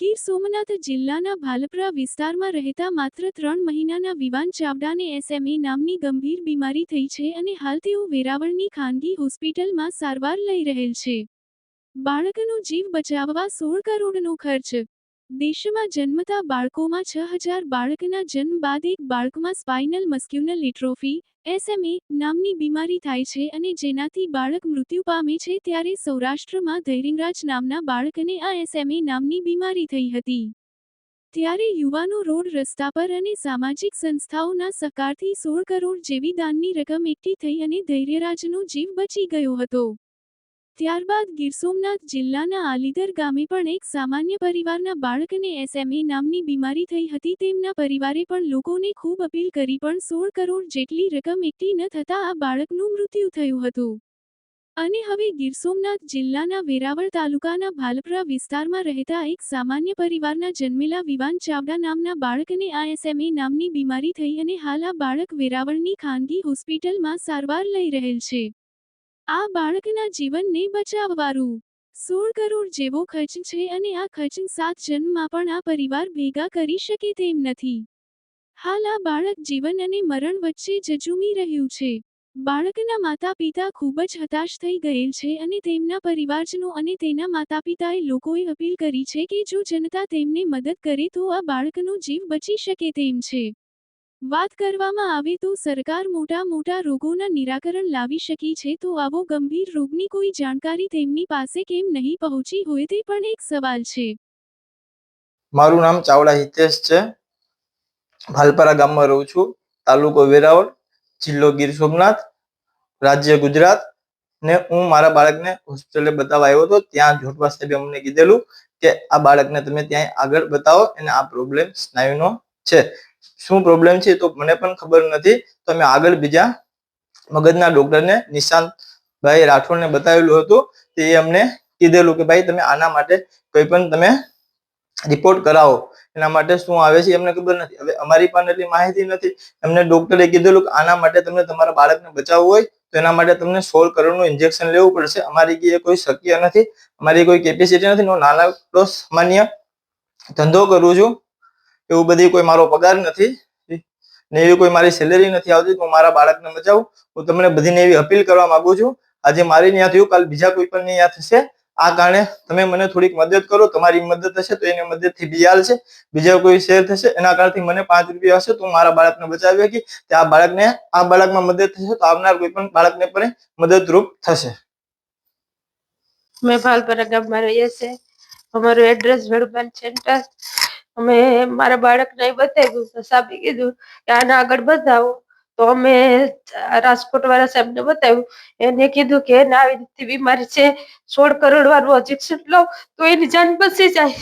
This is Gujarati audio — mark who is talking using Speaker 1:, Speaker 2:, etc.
Speaker 1: ગીર સોમનાથ જિલ્લાના ભાલપરા વિસ્તારમાં રહેતા માત્ર ત્રણ મહિનાના વિવાન ચાવડાને એસએમએ નામની ગંભીર બીમારી થઈ છે અને હાલ તેઓ વેરાવળની ખાનગી હોસ્પિટલમાં સારવાર લઈ રહેલ છે. બાળકનો જીવ બચાવવા સોળ કરોડનો ખર્ચ દેશમાં જન્મતા બાળકોમાં છ હજાર બાળકના જન્મ બાદ એક બાળકમાં સ્પાઇનલ મસ્ક્યુનલ ઇટ્રોફી એસએમએ નામની બીમારી થાય છે અને જેનાથી બાળક મૃત્યુ પામે છે ત્યારે સૌરાષ્ટ્રમાં ધૈર્યરાજ નામના બાળકને આ એસએમએ નામની બીમારી થઈ હતી. ત્યારે યુવાનો રોડ રસ્તા પર અને સામાજિક સંસ્થાઓના સહકારથી સોળ કરોડ જેવી દાનની રકમ એકઠી થઈ અને ધૈર્યરાજનો જીવ બચી ગયો હતો. ત્યારબાદ ગીર સોમનાથ જિલ્લાના આલીદર ગામે પણ એક સામાન્ય પરિવારના બાળકને એસએમએ નામની બીમારી થઈ હતી. તેમના પરિવારે પણ લોકોને ખૂબ અપીલ કરી પણ સોળ કરોડ જેટલી રકમ એકઠી ન થતાં આ બાળકનું મૃત્યુ થયું હતું. અને હવે ગીર સોમનાથ જિલ્લાના વેરાવળ તાલુકાના ભાલપરા વિસ્તારમાં રહેતા એક સામાન્ય પરિવારના જન્મેલા વિવાન ચાવડા નામના બાળકને આ એસએમએ નામની બીમારી થઈ અને હાલ આ બાળક વેરાવળની ખાનગી હોસ્પિટલમાં સારવાર લઈ રહેલ છે. આ બાળકના જીવનને બચાવવાનું સોળ કરોડ જેવો ખર્ચ છે અને આ ખર્ચ સાત જન્મમાં પણ આ પરિવાર ભેગા કરી શકે તેમ નથી. હાલ આ બાળક જીવન અને મરણ વચ્ચે જજુમી રહ્યું છે. બાળકના માતા પિતા ખૂબ જ હતાશ થઈ ગયેલ છે અને તેમના પરિવારજનો અને તેના માતા પિતાએ લોકોએ અપીલ કરી છે કે જો જનતા તેમને મદદ કરે તો આ બાળકનો જીવ બચી શકે તેમ છે. વાત કરવામાં આવે તો સરકાર મોટા મોટા રોગોના નિરાકરણ લાવી શકી છે તો આવો ગંભીર રોગની કોઈ જાણકારી તેમની પાસે કેમ નહીં પહોંચી હોય તે પણ એક સવાલ છે.
Speaker 2: મારું નામ ચાવડા હિતેશ છે. ભાલપરા ગામમાં રહું છું. તાલુકો વેરાવળ, જિલ્લો ગીર સોમનાથ, રાજ્ય ગુજરાત. ને હું મારા બાળકને હોસ્પિટલે બતાવવા આવ્યો હતો. ત્યાં જોટવા સાહેબે અમને કીધેલું કે આ બાળકને તમે ત્યાં આગળ બતાવો. એને આ પ્રોબ્લેમ સ્નાયુનો છે. શું પ્રોબ્લેમ છે તો મને પણ ખબર નથી. તો અમે આગળ બીજા મગજના ડોક્ટરને નિશાંતભાઈ રાઠોડને બતાવેલું હતું. તે અમને કીધેલું કે ભાઈ, તમે આના માટે કોઈ પણ તમે રિપોર્ટ કરાવો. એના માટે શું આવે છે એમને ખબર નથી. હવે અમારી પાસે એટલી માહિતી નથી. એમને ડોક્ટરે કીધેલું કે આના માટે તમને તમારા બાળકને બચાવવું હોય તો એના માટે તમને સોળ કરોડનું ઇન્જેક્શન લેવું પડશે. અમારી એ કોઈ શક્ય નથી. અમારી કોઈ કેપેસિટી નથી. હું નાના સામાન્ય ધંધો કરું છું. એવું બધી કોઈ મારો પગાર નથી. ને એવી કોઈ મારી સેલેરી નથી આવતી હું મારા બાળકને બચાવું. હું તમને બધીને એવી અપીલ કરવા માંગુ છું. આજે મારી ત્યાં થયું, કાલ બીજા કોઈ પણ ત્યાં થશે. આ કારણે તમે મને થોડીક મદદ કરો. તમારી મદદ થશે તો એની મદદથી બિયાલ છે. બીજા કોઈ શેર થશે, એના કારણથી મને પાંચ રૂપિયા હશે, તો મારા બાળકને બચાવી શકી તે આ બાળકને, આ બાળકમાં મદદ થશે તો આવનાર કોઈ પણ બાળકને પણ મદદરૂપ થશે.
Speaker 3: મેં ભાલપરા ગામમાં રહીએ છે અમારું એડ્રેસ વેડુબાન સેન્ટર અમે મારા બાળકને બતાવ્યું તો સાહેબે કીધું કે આને આગળ બતાવો તો અમે રાજકોટ વાળા સાહેબને બતાવ્યું. એને કીધું કે એને આવી રીતે બીમારી છે, સોળ કરોડ વાળું ઇન્જેક્શન લો, તો એની જાન બચી જાય.